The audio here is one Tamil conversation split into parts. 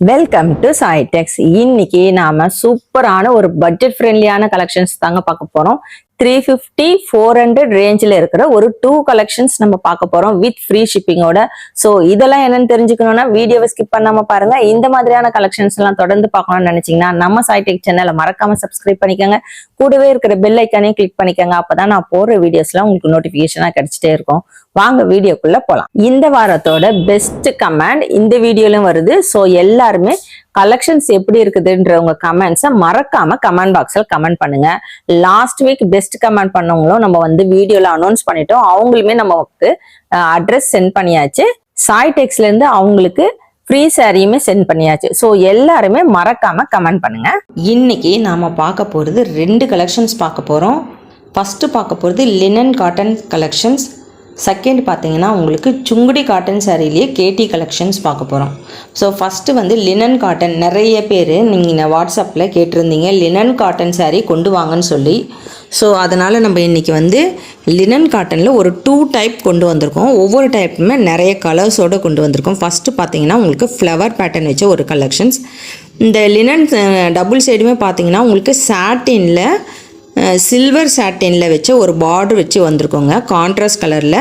வெல்கம் டு சாய்டெக்ஸ் இன்னைக்கு நாம சூப்பரான ஒரு பட்ஜெட் ஃப்ரெண்ட்லியான கலெக்ஷன்ஸ் தாங்க பார்க்க போறோம். த்ரீ ஃபிஃப்டி ஃபோர் ஹண்ட்ரட் ரேஞ்சில் இருக்கிற ஒரு டூ கலெக்ஷன்ஸ் நம்ம பார்க்க போகிறோம் வித் ஃப்ரீ ஷிப்பிங்கோட ஸோ இதெல்லாம் என்னன்னு தெரிஞ்சுக்கணும்னா வீடியோவை ஸ்கிப் பண்ணாமல் பாருங்கள் இந்த மாதிரியான கலெக்ஷன்ஸ் எல்லாம் தொடர்ந்து பார்க்கணும்னு நினச்சிங்கன்னா நம்ம சாய்டெக் சேனலை மறக்காமல் சப்ஸ்கிரைப் பண்ணிக்கோங்க. கூடவே இருக்கிற பெல் ஐக்கானே கிளிக் பண்ணிக்கோங்க. அப்பதான் நான் போடுற வீடியோஸ்லாம் உங்களுக்கு நோட்டிஃபிகேஷனாக கிடைச்சிட்டே இருக்கும். வாங்க வீடியோக்குள்ளே போகலாம் இந்த வாரத்தோட பெஸ்ட் கமெண்ட் இந்த வீடியோலையும் வருது. ஸோ எல்லாருமே கலெக்ஷன்ஸ் எப்படி இருக்குதுன்ற உங்க கமெண்ட்ஸை மறக்காம கமெண்ட் பாக்ஸில் கமெண்ட் பண்ணுங்க. லாஸ்ட் வீக் பெஸ்ட் கமெண்ட் பண்ணவங்களும் நம்ம வந்து வீடியோல அனௌன்ஸ் பண்ணிட்டோம். அவங்களுமே நமக்கு அட்ரஸ் சென்ட் பண்ணியாச்சு. சாய் டெக்ஸ்ல இருந்து அவங்களுக்கு ஃப்ரீ சாரியுமே சென்ட் பண்ணியாச்சு. ஸோ எல்லாருமே மறக்காம கமெண்ட் பண்ணுங்க. இன்னைக்கு நாம பார்க்க போறது ரெண்டு கலெக்ஷன்ஸ் பார்க்க போறோம். ஃபர்ஸ்ட் பார்க்க போகிறது லினன் காட்டன் கலெக்ஷன்ஸ் செகண்ட் பார்த்தீங்கன்னா உங்களுக்கு சுங்குடி காட்டன் சாரிலேயே கேடி கலெக்ஷன்ஸ் பார்க்க போகிறோம் ஸோ ஃபஸ்ட்டு வந்து லினன் காட்டன் நிறைய பேர் நீங்கள் வாட்ஸ்அப்பில் கேட்டிருந்தீங்க லினன் காட்டன் சாரீ கொண்டு வாங்கன்னு சொல்லி. ஸோ அதனால் நம்ம இன்றைக்கி வந்து லினன் காட்டனில் ஒரு டூ டைப் கொண்டு வந்திருக்கோம். ஒவ்வொரு டைப்புமே நிறைய கலர்ஸோடு கொண்டு வந்திருக்கோம். ஃபஸ்ட்டு பார்த்தீங்கன்னா உங்களுக்கு ஃப்ளவர் பேட்டர்ன் வச்ச ஒரு கலெக்ஷன்ஸ் இந்த லினன் டபுள் சைடுமே பார்த்தீங்கன்னா உங்களுக்கு சாட்டினில் சில்வர் சாட்டினில் வச்சு ஒரு பார்டர் வச்சு வந்திருக்கோங்க. கான்ட்ராஸ்ட் கலரில்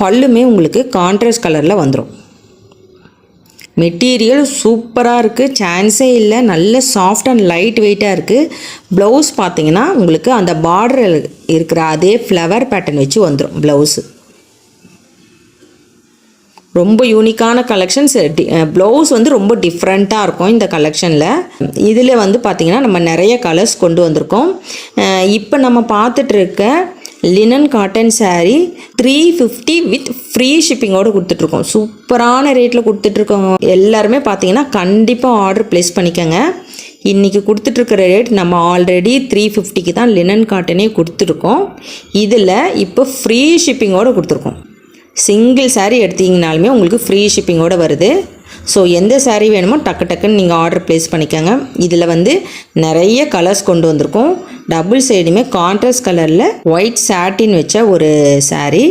பல்லுமே உங்களுக்கு கான்ட்ராஸ்ட் கலரில் வந்துடும் மெட்டீரியல் சூப்பராக இருக்குது சான்ஸே இல்லை. நல்ல சாஃப்ட் அண்ட் லைட் வெயிட்டாக இருக்குது ப்ளவுஸ் பார்த்தீங்கன்னா உங்களுக்கு அந்த பார்டர் இருக்கிற அதே ஃப்ளவர் பேட்டர்ன் வச்சு வந்துடும் ப்ளவுஸு ரொம்ப யூனிக்கான கலெக்ஷன்ஸ் ப்ளவுஸ் வந்து ரொம்ப டிஃப்ரெண்ட்டாக இருக்கும் இந்த கலெக்ஷனில் இதில் வந்து பார்த்திங்கன்னா நம்ம நிறைய கலர்ஸ் கொண்டு வந்திருக்கோம். இப்போ நம்ம பார்த்துட்ருக்க linen cotton saree three fifty with free ஷிப்பிங்கோடு கொடுத்துட்ருக்கோம். சூப்பரான ரேட்டில் கொடுத்துட்ருக்கோங்க எல்லாருமே பார்த்தீங்கன்னா கண்டிப்பாக ஆர்டர் ப்ளேஸ் பண்ணிக்கோங்க. இன்றைக்கி கொடுத்துட்ருக்கிற ரேட் நம்ம ஆல்ரெடி த்ரீ ஃபிஃப்டிக்கு தான் லினன் காட்டனே கொடுத்துருக்கோம். இதில் இப்போ ஃப்ரீ ஷிப்பிங்கோடு கொடுத்துருக்கோம். சிங்கிள் சாரீ எடுத்தீங்கனாலுமே உங்களுக்கு ஃப்ரீ ஷிப்பிங்கோடு வருது. ஸோ எந்த சாரீ வேணுமோ டக்கு டக்குன்னு நீங்கள் ஆர்டர் ப்ளேஸ் பண்ணிக்கோங்க. இதில் வந்து நிறைய கலர்ஸ் கொண்டு வந்திருக்கோம். டபுள் சைடுமே கான்ட்ராஸ்ட் கலரில் ஒயிட் சாட்டின் வச்ச ஒரு சாரீ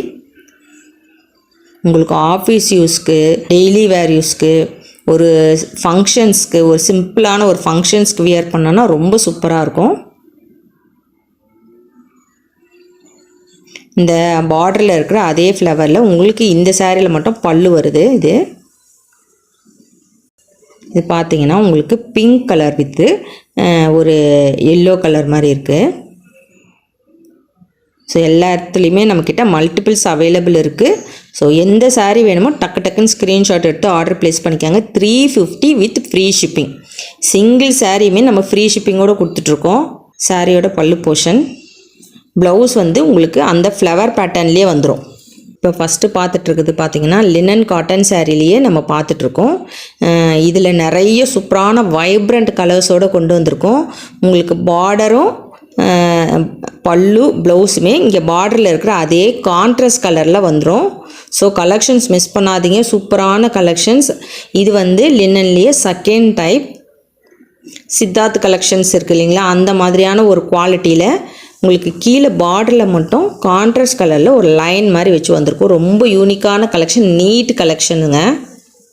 உங்களுக்கு ஆஃபீஸ் யூஸ்க்கு டெய்லி வேர் யூஸ்க்கு ஒரு ஃபங்க்ஷன்ஸ்க்கு ஒரு சிம்பிளான ஒரு ஃபங்க்ஷன்ஸ்க்கு வியர் பண்ணோன்னா ரொம்ப சூப்பராக இருக்கும். இந்த பார்டரில் இருக்கிற அதே ஃப்ளவரில் உங்களுக்கு இந்த சாரியில் மட்டும் பல்லு வருது இது. இது பார்த்தீங்கன்னா உங்களுக்கு பிங்க் கலர் வித்து ஒரு எல்லோ கலர் மாதிரி இருக்குது ஸோ எல்லா இடத்துலையுமே நம்மக்கிட்ட மல்டிபிள்ஸ் அவைலபிள் இருக்குது ஸோ எந்த சாரீ வேணுமோ டக்கு டக்குன்னு ஸ்க்ரீன்ஷாட் எடுத்து ஆர்டர் ப்ளேஸ் பண்ணிக்காங்க. Three fifty with free shipping single சாரியுமே நம்ம ஃப்ரீ ஷிப்பிங்கோடு கொடுத்துட்ருக்கோம் சாரியோட பல்லு போர்ஷன் ப்ளவுஸ் வந்து உங்களுக்கு அந்த ஃப்ளவர் பேட்டர்ன்லேயே வந்துடும் இப்போ ஃபஸ்ட்டு பார்த்துட்ருக்குது பார்த்தீங்கன்னா லினன் காட்டன் சாரிலேயே நம்ம பார்த்துட்ருக்கோம் இதில் நிறைய சூப்பரான வைப்ரண்ட் கலர்ஸோடு கொண்டு வந்திருக்கோம். உங்களுக்கு பார்டரும் பல்லு ப்ளவுஸுமே இங்கே பார்டரில் இருக்கிற அதே கான்ட்ராஸ்ட் கலரில் வந்துடும் ஸோ கலெக்ஷன்ஸ் மிஸ் பண்ணாதீங்க. சூப்பரான கலெக்ஷன்ஸ் இது வந்து லினன்லேயே செகண்ட் டைப் சித்தார்த் கலெக்ஷன்ஸ் இருக்குது இல்லைங்களா? அந்த மாதிரியான ஒரு குவாலிட்டியில் உங்களுக்கு கீழே பார்டரில் மட்டும் கான்ட்ராஸ்ட் கலரில் ஒரு லைன் மாதிரி வச்சு வந்திருக்கும். ரொம்ப யூனிக்கான கலெக்ஷன் நீட் கலெக்ஷனுங்க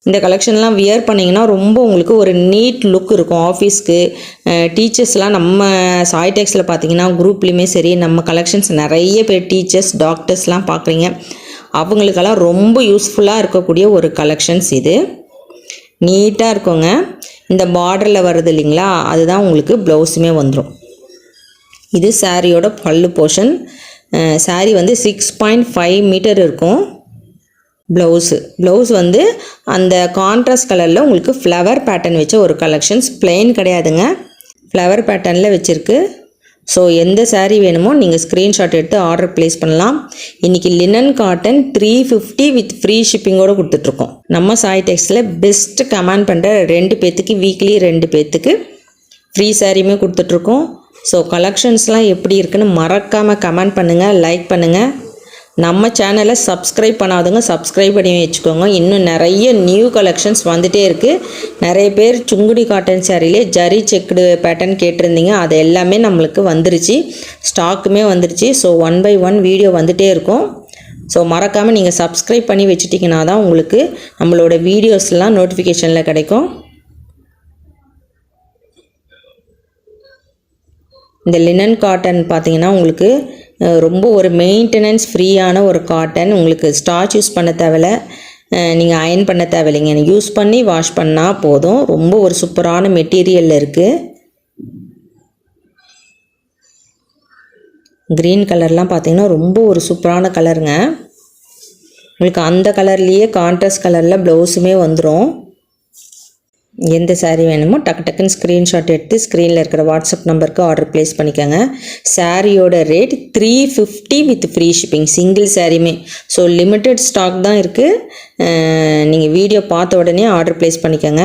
இந்த கலெக்ஷன்லாம் வியர் பண்ணிங்கன்னா ரொம்ப உங்களுக்கு ஒரு நீட் லுக் இருக்கும். ஆஃபீஸ்க்கு டீச்சர்ஸ்லாம் நம்ம சாய்டெக்ஸில் பார்த்தீங்கன்னா குரூப்லேயுமே சரி நம்ம கலெக்ஷன்ஸ் நிறைய பேர் டீச்சர்ஸ் டாக்டர்ஸ்லாம் பார்க்குறீங்க. அவங்களுக்கெல்லாம் ரொம்ப யூஸ்ஃபுல்லாக இருக்கக்கூடிய ஒரு கலெக்ஷன்ஸ் இது. நீட்டாக இருக்குங்க. இந்த பார்டரில் வருது இல்லைங்களா? அதுதான் உங்களுக்கு ப்ளவுஸுமே வந்துடும் இது சாரியோட பல்லு போர்ஷன். சாரி வந்து சிக்ஸ் பாயிண்ட் ஃபைவ் மீட்டர் இருக்கும். ப்ளவுஸு. ப்ளவுஸ் வந்து அந்த கான்ட்ராஸ்ட் கலரில் உங்களுக்கு ஃப்ளவர் பேட்டர்ன் வச்ச ஒரு கலெக்ஷன்ஸ் பிளெயின் கிடையாதுங்க. ஃப்ளவர் பேட்டர்னில் வச்சுருக்கு. ஸோ எந்த சாரீ வேணுமோ நீங்கள் ஸ்க்ரீன்ஷாட் எடுத்து ஆர்டர் ப்ளேஸ் பண்ணலாம். இன்றைக்கி linen cotton three fifty with free ஷிப்பிங்கோடு கொடுத்துட்ருக்கோம். நம்ம சாய் டெக்ஸில் பெஸ்ட்டு கமெண்ட் பண்ணுற ரெண்டு பேர்த்துக்கு வீக்லி ரெண்டு பேர்த்துக்கு ஃப்ரீ சாரியுமே கொடுத்துட்ருக்கோம். ஸோ கலெக்ஷன்ஸ்லாம் எப்படி இருக்குன்னு மறக்காமல் கமெண்ட் பண்ணுங்கள் லைக் பண்ணுங்கள் நம்ம சேனலை சப்ஸ்கிரைப் பண்ணாதவங்க சப்ஸ்கிரைப் பண்ணி வச்சுக்கோங்க. இன்னும் நிறைய நியூ கலெக்ஷன்ஸ் வந்துகிட்டே இருக்குது நிறைய பேர் சுங்குடி காட்டன் சாரிலே ஜரி செக்குடு பேட்டர்ன் கேட்டிருந்தீங்க. அது எல்லாமே நம்மளுக்கு வந்துருச்சு. ஸ்டாக்குமே வந்துருச்சு. So one by one video வந்துகிட்டே இருக்கும். ஸோ மறக்காமல் நீங்கள் சப்ஸ்கிரைப் பண்ணி வச்சுட்டிங்கன்னா தான் உங்களுக்கு நம்மளோட வீடியோஸ்லாம் நோட்டிஃபிகேஷனில் கிடைக்கும். இந்த லினன் காட்டன் பார்த்திங்கன்னா உங்களுக்கு ரொம்ப ஒரு மெயின்டெனன்ஸ் ஃப்ரீயான ஒரு காட்டன் உங்களுக்கு ஸ்டாச் யூஸ் பண்ண தேவையில்ல. நீங்கள் அயன் பண்ண தேவையில்லைங்க. யூஸ் பண்ணி வாஷ் பண்ணால் போதும். ரொம்ப ஒரு சூப்பரான மெட்டீரியலில் இருக்குது க்ரீன் கலர்லாம் பார்த்தீங்கன்னா ரொம்ப ஒரு சூப்பரான கலருங்க உங்களுக்கு அந்த கலர்லேயே கான்ட்ராஸ்ட் கலரில் ப்ளவுஸுமே வந்துடும் எந்த சாரீ வேணுமோ டக்கு டக்குன்னு ஸ்க்ரீன்ஷாட் எடுத்து ஸ்க்ரீனில் இருக்கிற வாட்ஸ்அப் நம்பருக்கு ஆர்டர் ப்ளேஸ் பண்ணிக்கோங்க. சாரியோட rate three fifty with free shipping single சாரீமே so limited stock தான் இருக்குது நீங்கள் வீடியோ பார்த்த உடனே ஆர்டர் ப்ளேஸ் பண்ணிக்கோங்க.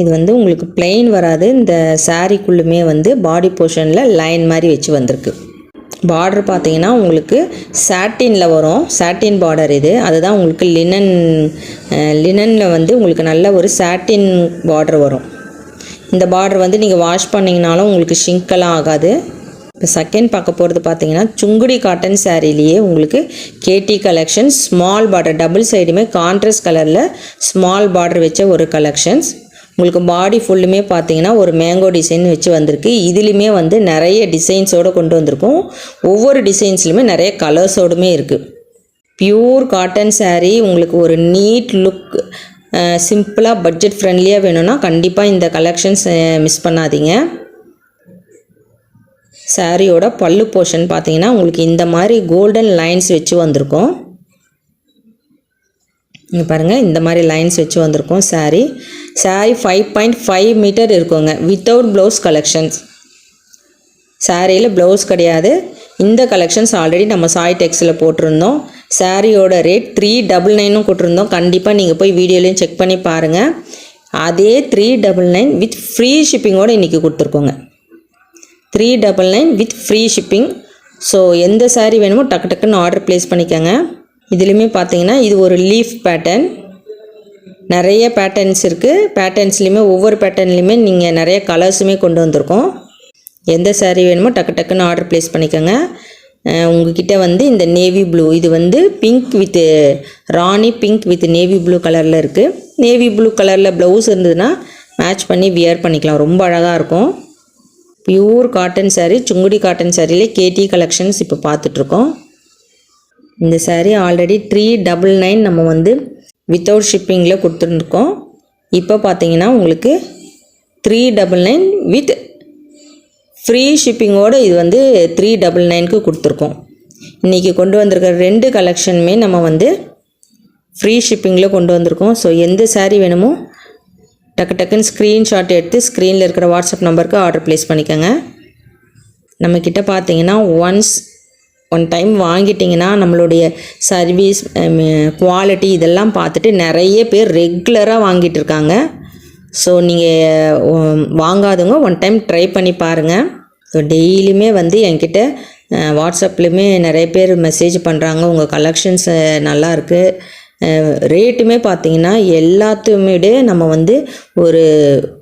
இது வந்து உங்களுக்கு பிளெயின் வராது. இந்த சாரீக்குள்ளுமே வந்து பாடி போர்ஷனில் லைன் மாதிரி வச்சு வந்திருக்கு. பார்டர் பார்த்தீங்கன்னா உங்களுக்கு சாட்டினில் வரும். சாட்டின் பார்டர் இது. அதுதான் உங்களுக்கு லினன் லினனில் வந்து உங்களுக்கு நல்ல ஒரு சாட்டின் பார்டர் வரும். இந்த பார்டர் வந்து நீங்கள் வாஷ் பண்ணிங்கனாலும் உங்களுக்கு ஷிங்கெல்லாம் ஆகாது. இப்போ செகண்ட் பார்க்க போகிறது பார்த்தீங்கன்னா சுங்குடி காட்டன் சாரீலேயே உங்களுக்கு கேடி கலெக்ஷன் ஸ்மால் பார்டர் டபுள் சைடுமே கான்ட்ராஸ்ட் கலரில் ஸ்மால் பார்டர் வச்ச ஒரு கலெக்ஷன்ஸ் உங்களுக்கு பாடி ஃபுல்லுமே பார்த்தீங்கன்னா ஒரு மேங்கோ டிசைன் வச்சு வந்திருக்கு. இதுலேயுமே வந்து நிறைய டிசைன்ஸோடு கொண்டு வந்திருக்கும். ஒவ்வொரு டிசைன்ஸ்லையுமே நிறைய கலர்ஸோடுமே இருக்குது பியூர் காட்டன் சாரீ உங்களுக்கு ஒரு நீட் லுக் சிம்பிளாக பட்ஜெட் ஃப்ரெண்ட்லியாக வேணும்னா கண்டிப்பாக இந்த கலெக்ஷன்ஸ் மிஸ் பண்ணாதீங்க. சாரியோட பல்லு போர்ஷன் பார்த்தீங்கன்னா உங்களுக்கு இந்த மாதிரி கோல்டன் லைன்ஸ் வச்சு வந்திருக்கும். இங்கே பாருங்கள் இந்த மாதிரி லைன்ஸ் வச்சு வந்திருக்கோம் sari sari five point five metre இருக்குங்க. வித்தவுட் ப்ளவுஸ் கலெக்ஷன்ஸ் சாரியில் ப்ளவுஸ் கிடையாது. இந்த கலெக்ஷன்ஸ் ஆல்ரெடி நம்ம சாய் டெக்ஸில் போட்டிருந்தோம் சாரியோட ரேட் த்ரீ டபுள் நைனும் கொடுத்துருந்தோம். கண்டிப்பாக நீங்கள் போய் வீடியோலையும் செக் பண்ணி பாருங்கள் அதே three double nine with free ஷிப்பிங்கோடு இன்றைக்கி கொடுத்துருக்கோங்க. Three double nine with free shipping so எந்த சாரீ வேணுமோ டக்கு டக்குன்னு ஆர்டர் ப்ளேஸ் பண்ணிக்கோங்க. இதுலேயுமே பார்த்தீங்கன்னா இது ஒரு லீஃப் பேட்டர்ன் நிறைய பேட்டர்ன்ஸ் இருக்குது பேட்டர்ன்ஸ்லேயுமே ஒவ்வொரு பேட்டர்ன்லேயுமே நீங்கள் நிறைய கலர்ஸுமே கொண்டு வந்திருக்கோம். எந்த சாரீ வேணுமோ டக்கு டக்குன்னு ஆர்டர் ப்ளேஸ் பண்ணிக்கோங்க. உங்ககிட்ட வந்து இந்த நேவி ப்ளூ இது வந்து pink with rani pink with navy blue கலரில் இருக்குது நேவி ப்ளூ கலரில் ப்ளவுஸ் இருந்ததுன்னா மேட்ச் பண்ணி வியர் பண்ணிக்கலாம். ரொம்ப அழகாக இருக்கும். Pure cotton sari Sungudi cotton சாரிலே கேடி கலெக்ஷன்ஸ் இப்போ பார்த்துட்ருக்கோம் இந்த sari already three double nine நம்ம வந்து வித்தவுட் ஷிப்பிங்கில் கொடுத்துருக்கோம். இப்போ பார்த்தீங்கன்னா உங்களுக்கு three double nine with free ஷிப்பிங்கோடு இது வந்து த்ரீ டபுள் நைனுக்கு கொடுத்துருக்கோம். இன்றைக்கி கொண்டு வந்திருக்கிற ரெண்டு கலெக்ஷனுமே நம்ம வந்து ஃப்ரீ ஷிப்பிங்கில் கொண்டு வந்திருக்கோம். ஸோ எந்த சாரீ வேணுமோ டக்கு டக்குன்னு ஸ்க்ரீன்ஷாட் எடுத்து ஸ்க்ரீனில் இருக்கிற வாட்ஸ்அப் நம்பருக்கு ஆர்டர் ப்ளேஸ் பண்ணிக்கோங்க. நம்மக்கிட்ட பார்த்தீங்கன்னா ஒன்ஸ் ஒன் டைம் வாங்கிட்டிங்கன்னா நம்மளுடைய சர்வீஸ் குவாலிட்டி um, இதெல்லாம் பார்த்துட்டு நிறைய பேர் ரெகுலராக வாங்கிட்டு இருக்காங்க. ஸோ நீங்கள் um, வாங்காதவங்க ஒன் டைம் ட்ரை பண்ணி பாருங்கள் ஸோ டெய்லியுமே வந்து என்கிட்ட uh, வாட்ஸ்அப்லேயுமே நிறைய பேர் மெசேஜ் பண்ணுறாங்க உங்கள் கலெக்ஷன்ஸ் நல்லா இருக்குது ரேட்டுமே பார்த்தீங்கன்னா எல்லாத்தையுமே நம்ம வந்து ஒரு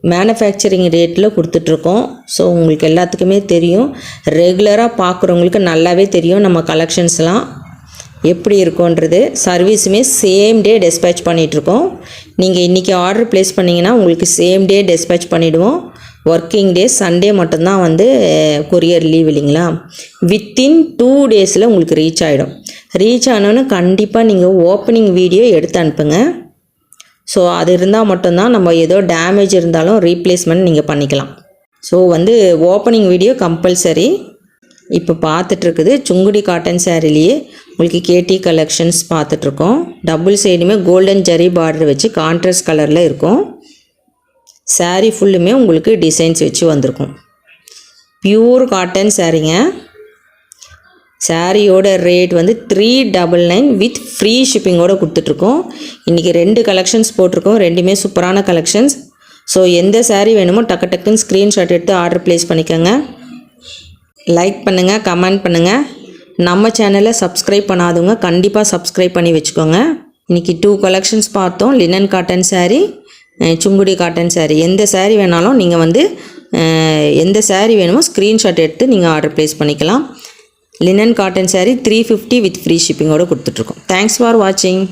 மேனுஃபேக்சரிங் ரேட்டில் கொடுத்துட்ருக்கோம். ஸோ உங்களுக்கு எல்லாத்துக்குமே தெரியும். ரெகுலராக பார்க்குறவங்களுக்கு நல்லாவே தெரியும் நம்ம கலெக்ஷன்ஸ்லாம் எப்படி இருக்குன்றது சர்வீஸுமே சேம் டே டெஸ்பேச் பண்ணிகிட்ருக்கோம் நீங்கள் இன்றைக்கி ஆர்டர் ப்ளேஸ் பண்ணிங்கன்னா உங்களுக்கு சேம் டே டெஸ்பேச் பண்ணிவிடுவோம் ஒர்க்கிங் டே சண்டே மட்டும்தான் வந்து கொரியர் லீவ் இல்லைங்களா? வித்தின் டூ டேஸில் உங்களுக்கு ரீச் ஆகிடும் ரீச் ஆனோன்னு கண்டிப்பாக நீங்கள் ஓப்பனிங் வீடியோ எடுத்து அனுப்புங்க. ஸோ அது இருந்தால் மட்டும்தான் நம்ம ஏதோ டேமேஜ் இருந்தாலும் ரீப்ளேஸ்மெண்ட் நீங்கள் பண்ணிக்கலாம். ஸோ வந்து ஓப்பனிங் வீடியோ கம்பல்சரி இப்போ பார்த்துட்ருக்குது சுங்குடி காட்டன் சேரீலேயே உங்களுக்கு கேடி கலெக்ஷன்ஸ் பார்த்துட்ருக்கோம். டபுள் சைடுமே கோல்டன் ஜரி பார்டர் வச்சு கான்ட்ராஸ்ட் கலரில் இருக்கும். சாரீ ஃபுல்லுமே உங்களுக்கு டிசைன்ஸ் வச்சு வந்திருக்கும். பியூர் காட்டன் சாரீங்க சாரியோட ரேட் வந்து three double nine with free ஷிப்பிங்கோடு கொடுத்துட்ருக்கோம். இன்றைக்கி ரெண்டு கலெக்ஷன்ஸ் போட்டிருக்கோம். ரெண்டுமே சூப்பரான கலெக்ஷன்ஸ் ஸோ எந்த சாரீ வேணுமோ டக்கு டக்குன்னு ஸ்க்ரீன்ஷாட் எடுத்து ஆர்டர் ப்ளேஸ் பண்ணிக்கோங்க. லைக் பண்ணுங்கள் கமெண்ட் பண்ணுங்கள் நம்ம சேனலை சப்ஸ்கிரைப் பண்ணாதவங்க கண்டிப்பாக சப்ஸ்கிரைப் பண்ணி வச்சுக்கோங்க. இன்றைக்கி டூ கலெக்ஷன்ஸ் பார்த்தோம். Linen cotton sari Sungudi cotton sari எந்த சாரீ வேணாலும் நீங்கள் வந்து எந்த சாரீ வேணுமோ ஸ்க்ரீன்ஷாட் எடுத்து நீங்கள் ஆர்டர் ப்ளேஸ் பண்ணிக்கலாம். Linen cotton sari three fifty with free ஷிப்பிங்கோடு கொடுத்துட்ருக்கோம் தேங்க்ஸ் ஃபார் வாட்சிங்